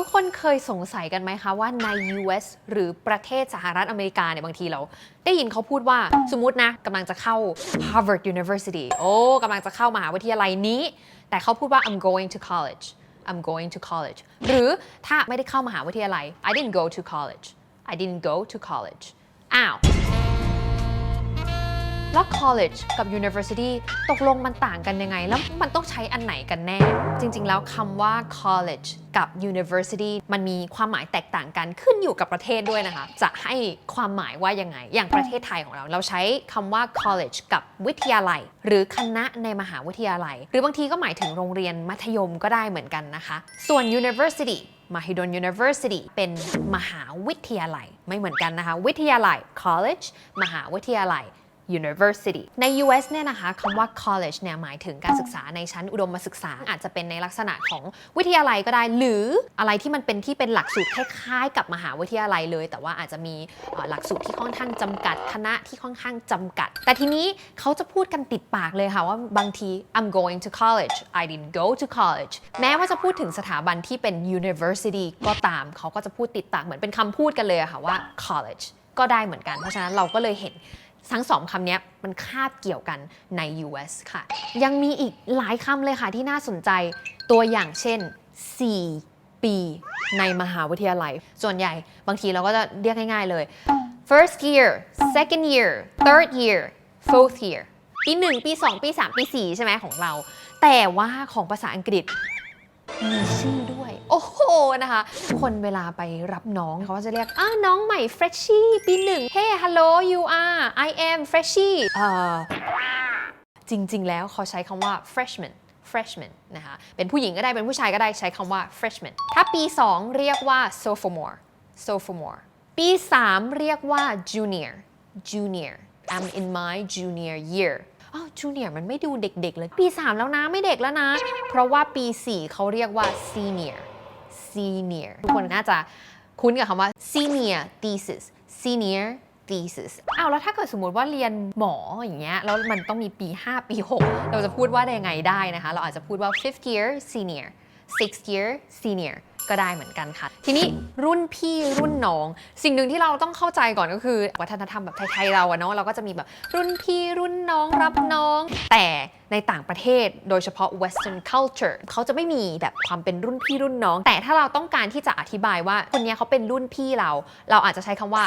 ทุกคนเคยสงสัยกันไหมคะว่าใน US หรือประเทศสหรัฐอเมริกาเนี่ยบางทีเรา ได้ยินเขาพูดว่าสมมตินะกำลังจะเข้า Harvard University โอ้กำลังจะเข้ามหาวิทยาลัยนี้ แต่เขาพูดว่า I'm going to college I'm going to college หรือถ้าไม่ได้เข้ามหาวิทยาลัย I didn't go to college I didn't go to college อ้าว แล้ว college กับ university ตกลงมันต่างกันยังไง แล้วมันต้องใช้อันไหนกันแน่ จริง ๆ แล้วคำว่า college กับ university มันมีความหมายแตกต่างกันขึ้นอยู่กับประเทศด้วยนะคะ จะให้ความหมายว่ายังไง อย่างประเทศไทยของเรา เราใช้คำว่า college กับวิทยาลัย หรือคณะในมหาวิทยาลัย หรือบางทีก็หมายถึงโรงเรียนมัธยมก็ได้เหมือนกันนะคะ ส่วน university Mahidol University เป็นมหาวิทยาลัย ไม่เหมือนกันนะคะ วิทยาลัย college มหาวิทยาลัย University ใน US เนี่ยนะคะคำว่า college เนี่ยหมายถึงการศึกษาในชั้นอุดมศึกษา อาจจะเป็นในลักษณะของวิทยาลัยก็ได้ หรืออะไรที่มันเป็นที่เป็นหลักสูตรคล้ายๆ กับมหาวิทยาลัยเลย แต่ว่าอาจจะมีหลักสูตรที่ค่อนข้างจำกัดคณะที่ค่อนข้างจำกัด แต่ทีนี้เขาจะพูดกันติดปากเลยค่ะว่าบางที I'm going to college I didn't go to college แม้ว่าจะพูดถึงสถาบันที่เป็น university ก็ตามเขาก็จะพูดติดปากเหมือนเป็นคำพูดกันเลยค่ะว่า college ก็ได้เหมือนกัน เพราะฉะนั้นเราก็เลยเห็น ทั้งสองคำนี้มันคาบเกี่ยวกันใน US ค่ะ ยังมีอีกหลายคำเลยค่ะที่น่าสนใจตัวอย่างเช่น 4 ปีในมหาวิทยาลัย ส่วนใหญ่บางทีเราก็จะเรียกง่ายๆเลย first year second year third year fourth year ปี 1 ปี 2 ปี 3 ปี 4 ใช่ไหมของเรา แต่ว่าของภาษาอังกฤษมีชื่อด้วย โอ้โหนะคะ คนเวลาไปรับน้องเขาก็จะเรียกอ้าน้องใหม่ freshie ปีหนึ่ง hey hello you are I am freshie เอ่อจริง ๆ แล้วเขาใช้คำว่า freshman freshman นะคะ เป็นผู้หญิงก็ได้ เป็นผู้ชายก็ได้ใช้คำว่า freshman ถ้าปี 2 เรียกว่า sophomore sophomore ปี 3 เรียกว่า junior junior I'm in my junior year อ้าว junior มันไม่ดูเด็กๆเลย ปี 3 แล้วนะไม่เด็กแล้วนะ เพราะว่าปี 4 เขาเรียกว่า senior senior ทุกคนน่าจะคุ้นกับคำว่า senior thesis senior thesis อ้าวแล้วถ้าเกิดสมมติว่าเรียนหมออย่างเงี้ยแล้วมันต้องมีปี 5 ปี 6 เราจะพูดว่าได้ยังไงได้นะคะ เราอาจจะพูดว่า fifth year senior sixth year senior ก็ได้เหมือนกันค่ะ ทีนี้รุ่นพี่รุ่นน้อง สิ่งหนึ่งที่เราต้องเข้าใจก่อนก็คือ วัฒนธรรมแบบไทยๆเราอะเนาะเราก็จะมีแบบรุ่นพี่รุ่นน้องรับน้อง แต่ในต่างประเทศโดยเฉพาะ western culture เขาจะไม่มีแบบความเป็นรุ่นพี่รุ่นน้อง แต่ถ้าเราต้องการที่จะอธิบายว่าคนนี้เขาเป็นรุ่นพี่เรา เราอาจจะใช้คำว่า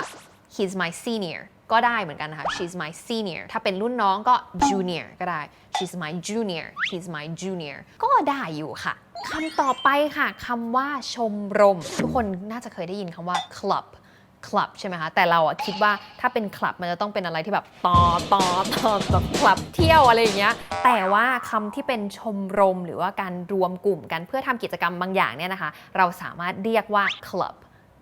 he's my senior ก็ได้เหมือนกันนะคะ she's my senior ถ้าเป็นรุ่นน้องก็ junior ก็ได้ she's my junior he's my junior ก็ได้อยู่ค่ะ คำต่อไปค่ะคำว่าชมรม ทุกคนน่าจะเคยได้ยินคำว่า club club ใช่ไหมคะ แต่เราอะคิดว่าถ้าเป็น club มันจะต้องเป็นอะไรที่แบบต่อต่อต่อแบบคลับเที่ยวอะไรอย่างเงี้ย แต่ว่าคำที่เป็นชมรมหรือว่าการรวมกลุ่มกันเพื่อทำกิจกรรมบางอย่างเนี่ยนะคะ เราสามารถเรียกว่า club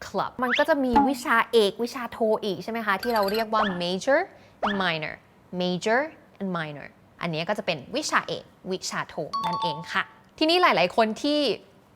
club มันก็จะมีวิชาเอกวิชาโทอีกใช่ไหมคะ ที่เราเรียกว่า major and minor major and minor อันนี้ก็จะเป็นวิชาเอกวิชาโทนั่นเองค่ะ ทีนี้หลาย ๆ คนที่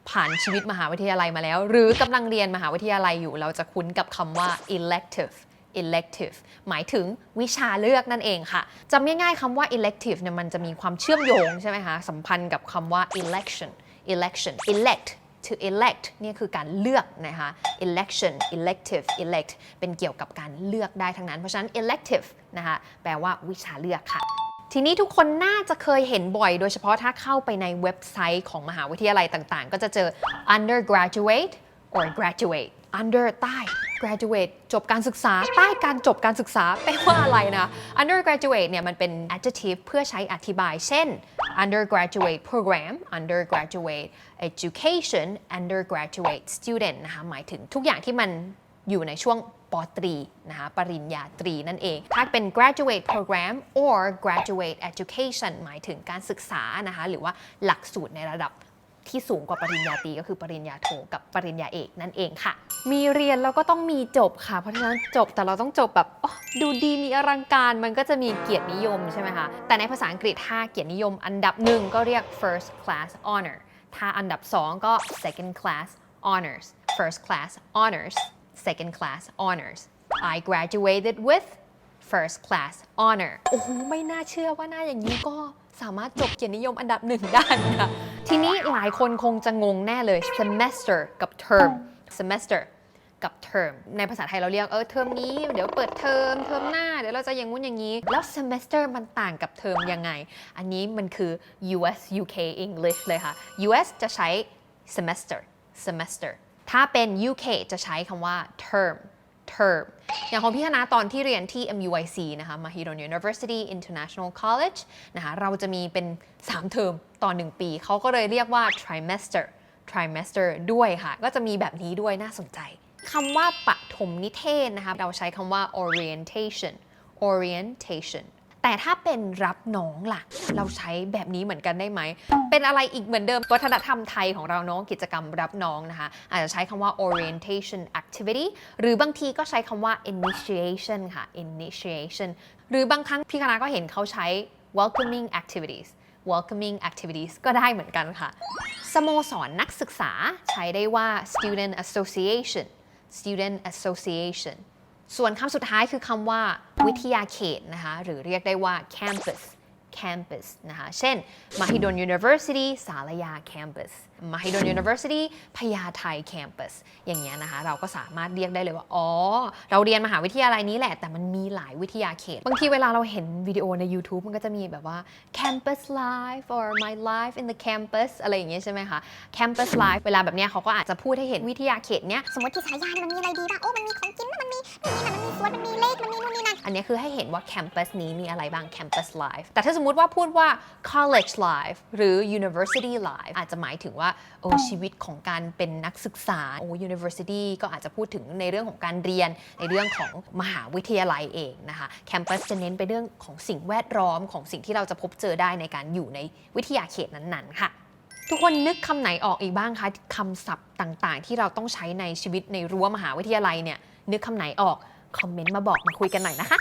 ผ่านชีวิตมหาวิทยาลัยมาแล้ว หรือกำลังเรียนมหาวิทยาลัยอยู่ เราจะคุ้นกับคำว่า elective elective หมายถึงวิชาเลือกนั่นเองค่ะจำง่ายๆคำว่า elective เนี่ยมันจะมีความเชื่อมโยงใช่ไหมคะ สัมพันธ์กับคำว่า election election elect to elect เนี่ยคือการเลือกนะคะ election elective elect เป็นเกี่ยวกับการเลือกได้ทั้งนั้น เพราะฉะนั้น elective นะคะแปลว่าวิชาเลือกค่ะ ทีนี้ทุกคนน่าจะเคยเห็นบ่อย โดยเฉพาะถ้าเข้าไปในเว็บไซต์ของมหาวิทยาลัยต่างๆ ก็จะเจอ undergraduate or graduate under ใต้ graduate จบการศึกษา ใต้การจบการศึกษาแปลว่าอะไรนะ undergraduate เนี่ยมันเป็น adjective เพื่อใช้อธิบาย เช่น undergraduate program undergraduate education undergraduate student นะคะหมายถึงทุกอย่างที่มันอยู่ในช่วง ปตรีนะคะปริญญาตรีนั่นเอง ถ้าเป็น graduate program or graduate education หมายถึงการศึกษานะคะหรือว่าหลักสูตรในระดับที่สูงกว่าปริญญาตรีก็คือปริญญาโทกับปริญญาเอกนั่นเองค่ะ มีเรียนแล้วก็ต้องมีจบค่ะ เพราะฉะนั้นจบแต่เราต้องจบแบบดูดีมีอลังการมันก็จะมีเกียรตินิยมใช่ไหมคะแต่ในภาษาอังกฤษถ้าเกียรตินิยม อันดับหนึ่งก็เรียก first class honor ถ้าอันดับสองก็ second class honors first class honors second class honors I graduated with first class honor โอ้โห ไม่น่าเชื่อว่าหน้าอย่างนี้ก็สามารถจบเกียรตินิยมอันดับหนึ่งได้ค่ะทีนี้หลายคนคงจะงงแน่เลย semester กับ term semester กับ term ในภาษาไทยเราเรียกเออเทอมนี้เดี๋ยวเปิดเทอมเทอมหน้าเดี๋ยวเราจะอย่างงู้นอย่างนี้ แล้ว semester มันต่างกับเทอมยังไง อันนี้มันคือ US UK English เลยค่ะ US จะใช้ semester semester ถ้าเป็น UK จะใช้คำว่า term term อย่างของพี่คณะตอนที่เรียนที่ MUIC นะคะ Mahidol University International College นะคะเราจะมีเป็น 3 เทอมต่อ 1 ปี เขาก็เลยเรียกว่า trimester trimester ด้วยค่ะ ก็จะมีแบบนี้ด้วยน่าสนใจคำว่าปฐมนิเทศนะคะ เราใช้คำว่า orientation orientation แต่ถ้าเป็นรับน้องล่ะ เราใช้แบบนี้เหมือนกันได้ไหม เป็นอะไรอีกเหมือนเดิม วัฒนธรรมไทยของเราเนาะกิจกรรมรับน้องนะคะ อาจจะใช้คำว่า orientation activity หรือบางทีก็ใช้คำว่า initiation ค่ะ initiation หรือบางครั้งพี่คณะก็เห็นเขาใช้ welcoming activities welcoming activities ก็ได้เหมือนกันค่ะ สโมสรนักศึกษาใช้ได้ว่า student association student association ส่วนคำสุดท้ายคือคำว่าวิทยาเขตนะคะหรือเรียกได้ว่า campus campus นะคะ เช่น Mahidol University สารยา campus Mahidol University พญาไท campus อย่างเงี้ยนะคะ เราก็สามารถเรียกได้เลยว่า อ๋อ เราเรียนมหาวิทยาลัยนี้แหละ แต่มันมีหลายวิทยาเขต บางทีเวลาเราเห็นวิดีโอใน YouTube มันก็จะมีแบบว่า campus life or my life in the campus อะไรอย่างเงี้ยใช่ไหมคะ campus life เวลาแบบเนี้ยเขาก็อาจจะพูดให้เห็นวิทยาเขตเนี้ย สมมติที่สายยานมันมีอะไรดีบ้าง โอ้ มันมีของ วนมันมีเลขมันมีนู่นนี่นั่นอันนี้คือให้เห็นว่าแคมปัสนี้มีอะไรบ้าง campus life แต่ถ้าสมมติว่าพูดว่า college life หรือ university life อาจจะหมายถึงว่าโอ้ชีวิตของการเป็นนักศึกษาโอ้ university ก็อาจจะพูดถึงในเรื่องของการเรียนในเรื่องของมหาวิทยาลัยเองนะคะ campus จะเน้นไปเรื่องของสิ่งแวดล้อมของสิ่งที่เราจะพบเจอได้ในการอยู่ในวิทยาเขตนั้นๆ ค่ะทุกคนนึกคำไหนออกอีกบ้างคะคำศัพท์ต่างๆ ที่เราต้องใช้ในชีวิตในรั้วมหาวิทยาลัยเนี่ยนึกคำไหนออก คอมเมนต์มาบอกมาคุยกันหน่อยนะคะ